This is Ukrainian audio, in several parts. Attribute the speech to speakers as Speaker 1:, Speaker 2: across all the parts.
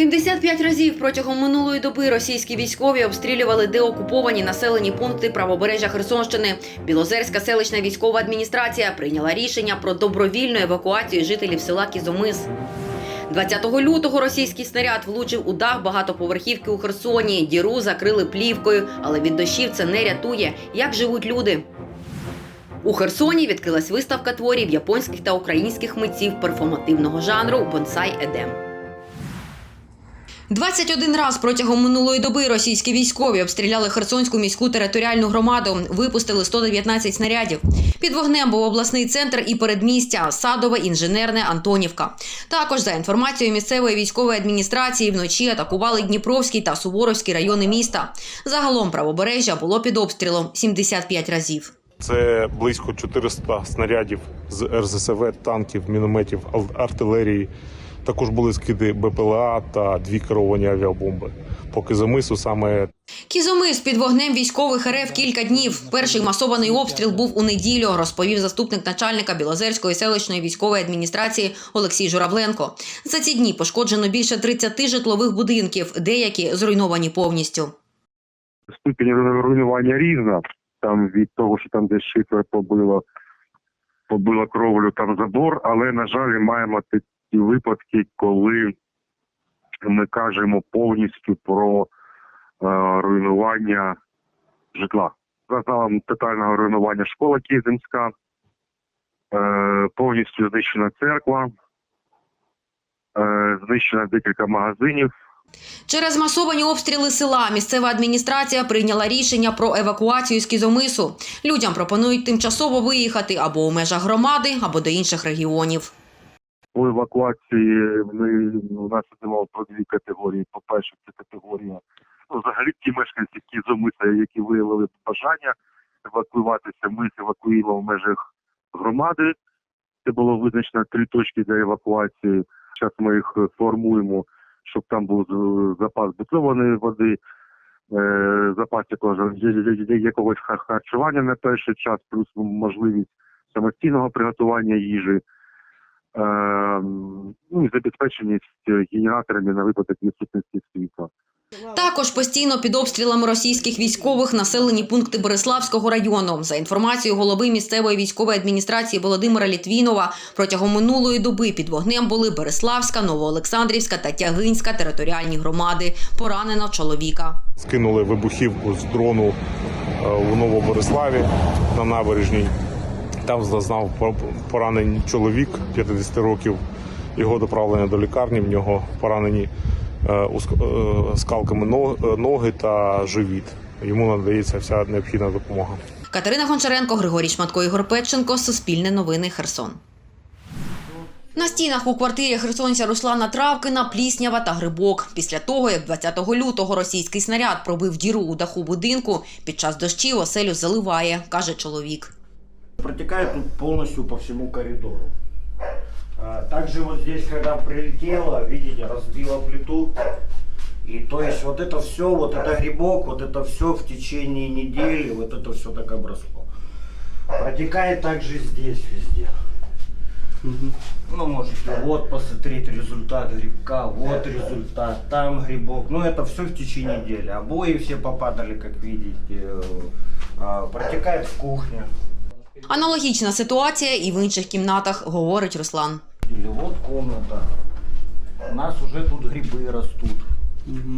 Speaker 1: 75 разів протягом минулої доби російські військові обстрілювали деокуповані населені пункти правобережжя Херсонщини. Білозерська селищна військова адміністрація прийняла рішення про добровільну евакуацію жителів села Кізомис. 20 лютого російський снаряд влучив у дах багатоповерхівки у Херсоні. Діру закрили плівкою, але від дощів це не рятує. Як живуть люди? У Херсоні відкрилась виставка творів японських та українських митців перформативного жанру Бонсай Едем. 21 раз протягом минулої доби російські військові обстріляли Херсонську міську територіальну громаду, випустили 119 снарядів. Під вогнем був обласний центр і передмістя Садове, інженерне, Антонівка. Також за інформацією місцевої військової адміністрації вночі атакували Дніпровський та Суворовський райони міста. Загалом правобережжя було під обстрілом 75 разів.
Speaker 2: Це близько 400 снарядів з РЗСВ, танків, мінометів, артилерії. Також були скиди БПЛА та дві керовані авіабомби. Поки замису саме
Speaker 1: Кізомис під вогнем військових РФ кілька днів. Перший масований обстріл був у неділю, розповів заступник начальника Білозерської селищної військової адміністрації Олексій Журавленко. За ці дні пошкоджено більше 30 житлових будинків, деякі зруйновані повністю.
Speaker 3: ступінь руйнування різна. Там від того, що там десь шифер побило, побило кровлю, там забор, але, на жаль, маємо такі випадки, коли ми кажемо повністю про е, руйнування житла. Зазнала тотального руйнування школа Кізимська, е, повністю знищена церква, е, знищено декілька магазинів.
Speaker 1: Через масовані обстріли села місцева адміністрація прийняла рішення про евакуацію з Кізомису. Людям пропонують тимчасово виїхати або у межах громади, або до інших регіонів.
Speaker 3: По евакуації ми у нас йдемо про дві категорії. По-перше, це категорія ну, взагалі ті мешканці Кізомиса, які виявили бажання евакуюватися. Ми евакуюємо в межах громади. Це було визначено три точки для евакуації. Зараз ми їх формуємо, щоб там був запас бутильованої води, е, запас якогось харчування на перший час, плюс можливість самостійного приготування їжі. Е, ну і забезпеченість е, генераторами на випадок відсутності світла.
Speaker 1: Також постійно під обстрілами російських військових населені пункти Бориславського району. За інформацією голови місцевої військової адміністрації Володимира Літвінова, протягом минулої доби під вогнем були Береславська, Новоолександрівська та Тягинська територіальні громади. Поранено чоловіка.
Speaker 2: скинули вибухівку з дрону е, у Новобориславі на набережній. Там зазнав по- поранень чоловік 50 років. Його доправлено до лікарні. В нього поранені е, е, скалками е, ноги та живіт. Йому надається вся необхідна допомога.
Speaker 1: Катерина Гончаренко, Григорій Шматко, Ігор Петченко. Суспільне новини Херсон. На стінах у квартирі херсонця Руслана Травкина пліснява та грибок. Після того, як 20 лютого російський снаряд пробив діру у даху будинку, під час дощів оселю заливає, каже чоловік.
Speaker 4: Протекает тут полностью по всему коридору. А, Также вот здесь, когда прилетело, видите, разбило плиту. И то есть вот это все, вот это грибок, вот это все в течение недели, вот это все так обросло. Протекает также здесь везде. Ну, можете вот посмотреть результат грибка, вот результат, там грибок. Ну, это все в течение недели. Обои все попадали, как видите. А, Протекает в кухне.
Speaker 1: Аналогічна ситуація і в інших кімнатах, говорить Руслан.
Speaker 4: Или вот комната. У нас уже тут грибы растут.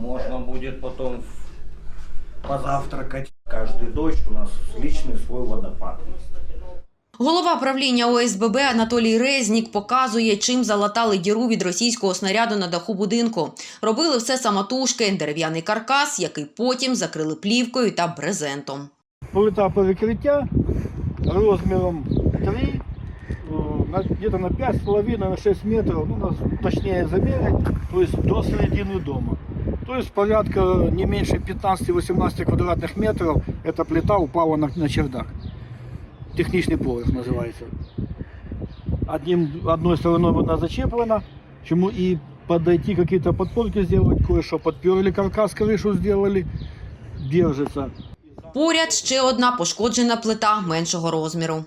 Speaker 4: Можно будет потом в- позавтракать. Каждый дождь у нас личный свой водопад.
Speaker 1: Голова правління ОСББ Анатолій Резнік показує, чим залатали діру від російського снаряду на даху будинку. Робили все самотужки, дерев'яний каркас, який потім закрили плівкою та брезентом.
Speaker 5: плита перекриття розміром 3, на, где-то на 5,5 на 6 метров, ну, нас точнее замерить, то есть до середины дома. То есть порядка не меньше 15-18 квадратных метров эта плита упала на, на чердак. Техничный поверх называется. Одним, одной стороной она зачеплена, чему и подойти какие-то подпорки сделать, кое-что подперли каркас, крышу сделали, держится.
Speaker 1: Поряд ще одна пошкоджена плита меншого розміру.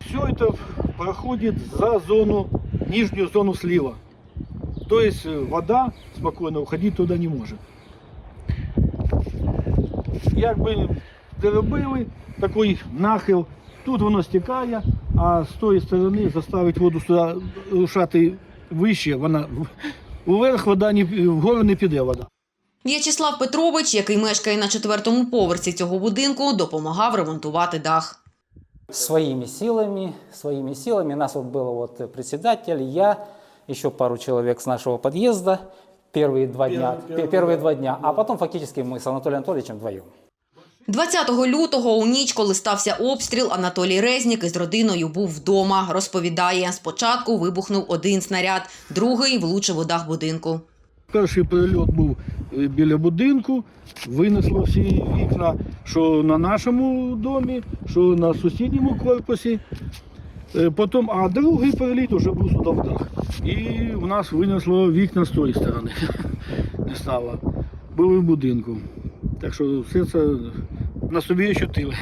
Speaker 5: Все это проходит за зону, нижнюю зону слива. То есть э, вода спокойно уходить туда не может. Якби де робили такий нахил, тут воно стікає, а з тої сторони заставить воду сюди рушати вище, вона вверх вода не, вгору не піде вода.
Speaker 1: В'ячеслав Петрович, який мешкає на четвертому поверсі цього будинку, допомагав ремонтувати дах.
Speaker 6: своими силами, своими силами. Нас вот было вот председатель, я, еще пару человек с нашего подъезда первые два дня, пе- первые два дня, а потом фактически мы с Анатолием Анатольевичем вдвоем.
Speaker 1: 20 лютого у ніч, коли стався обстріл, Анатолій Резнік із родиною був вдома. Розповідає, спочатку вибухнув один снаряд, другий влучив у дах будинку.
Speaker 5: Перший прильот був е, біля будинку, винесло всі вікна, що на нашому домі, що на сусідньому корпусі. Е, Потім, а другий приліт вже був сюди в дах. І в нас винесло вікна з тої сторони. Не стало. Були в будинку. Так що все це на собі ощутили.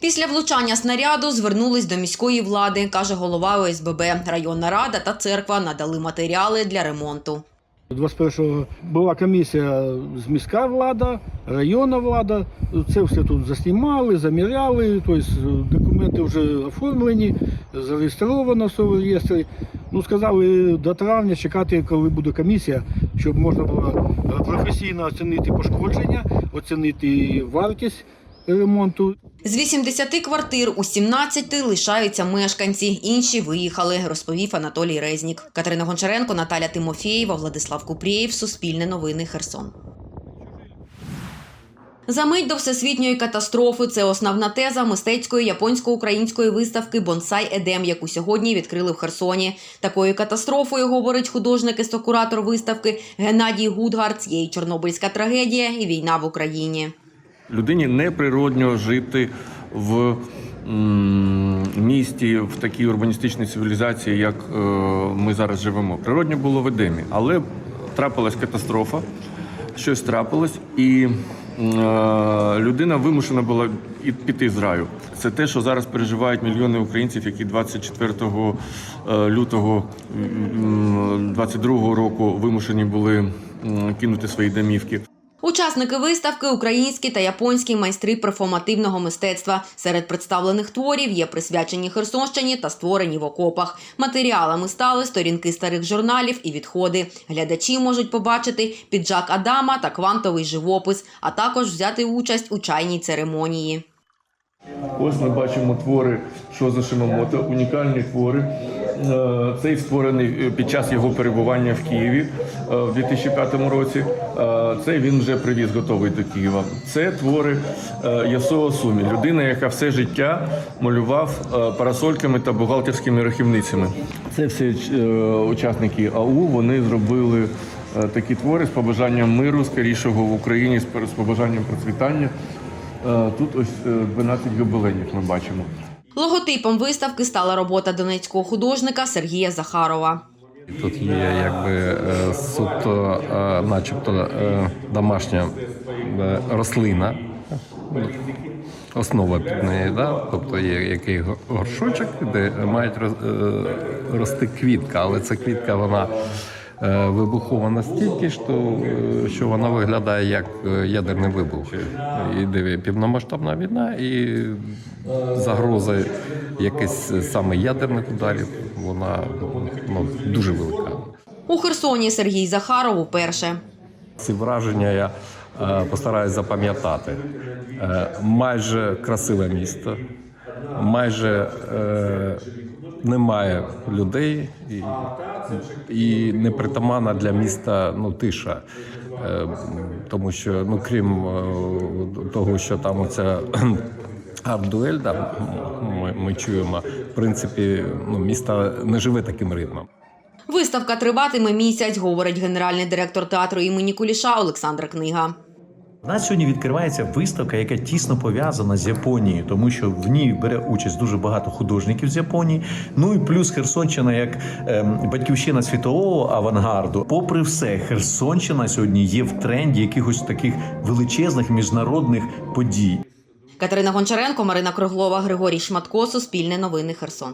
Speaker 1: Після влучання снаряду звернулись до міської влади, каже голова ОСББ. Районна рада та церква надали матеріали для ремонту.
Speaker 5: 21-го була комісія з міська влада, районна влада. Це все тут заснімали, заміряли, тобто документи вже оформлені, зареєстровано все в реєстрі. Ну, сказали до травня чекати, коли буде комісія, щоб можна було е, професійно оцінити пошкодження, оцінити вартість ремонту.
Speaker 1: З 80 квартир у 17 лишаються мешканці, інші виїхали, розповів Анатолій Резнік. Катерина Гончаренко, Наталя Тимофєєва, Владислав Купрієв, Суспільне новини Херсон. За мить до всесвітньої катастрофи це основна теза мистецької японсько-української виставки Бонсай Едем, яку сьогодні відкрили в Херсоні. Такою катастрофою, говорить художник і стокуратор виставки Геннадій Гудгард, є Чорнобильська трагедія, і війна в Україні.
Speaker 7: Людині неприродньо жити в місті, в такій урбаністичній цивілізації, як е, ми зараз живемо. Природньо було в Едемі, але трапилась катастрофа, щось трапилось, і е, людина вимушена була піти з раю. Це те, що зараз переживають мільйони українців, які 24 е, лютого 22 року вимушені були кинути свої домівки.
Speaker 1: Учасники виставки українські та японські майстри перформативного мистецтва. Серед представлених творів є присвячені Херсонщині та створені в окопах. Матеріалами стали сторінки старих журналів і відходи. Глядачі можуть побачити піджак Адама та квантовий живопис, а також взяти участь у чайній церемонії.
Speaker 7: Ось ми бачимо твори Шоза Шимамото, унікальні твори. Е, Цей створений е, під час його перебування в Києві е, в 2005 році. Е, Цей він вже привіз готовий до Києва. Це твори Ясуо Сумі, людина, яка все життя малював парасольками та бухгалтерськими рахівницями. Це всі учасники АУ. Вони зробили такі твори з побажанням миру, скорішого в Україні, з побажанням процвітання. Тут ось е, 12 гобеленів ми бачимо.
Speaker 1: Логотипом виставки стала робота донецького художника Сергія Захарова.
Speaker 8: Тут є якби е, суто, е, начебто, е, домашня рослина, основа під нею, да? тобто є який го- горшочок, де мають рости квітка, але ця квітка вона вибухова настільки, що, е, що вона виглядає як е, ядерний вибух. Іде повномасштабна війна і загроза якихось саме ядерних ударів, вона ну, дуже велика.
Speaker 1: У Херсоні Сергій Захаров уперше.
Speaker 8: Ці враження я е, постараюсь запам'ятати. Е, майже красиве місто, майже е, немає людей і, і непритаманна для міста ну, тиша. Е, тому що, ну крім е, того, що там оця арт-дуель, да, ми, ми чуємо, в принципі, ну, місто не живе таким ритмом.
Speaker 1: Виставка триватиме місяць, говорить генеральний директор театру імені Куліша Олександр Книга.
Speaker 9: У нас сьогодні відкривається виставка, яка тісно пов'язана з Японією, тому що в ній бере участь дуже багато художників з Японії. Ну і плюс Херсонщина як ем, батьківщина світового авангарду. Попри все, Херсонщина сьогодні є в тренді якихось таких величезних міжнародних подій.
Speaker 1: Катерина Гончаренко, Марина Круглова, Григорій Шматко, Суспільне новини Херсон.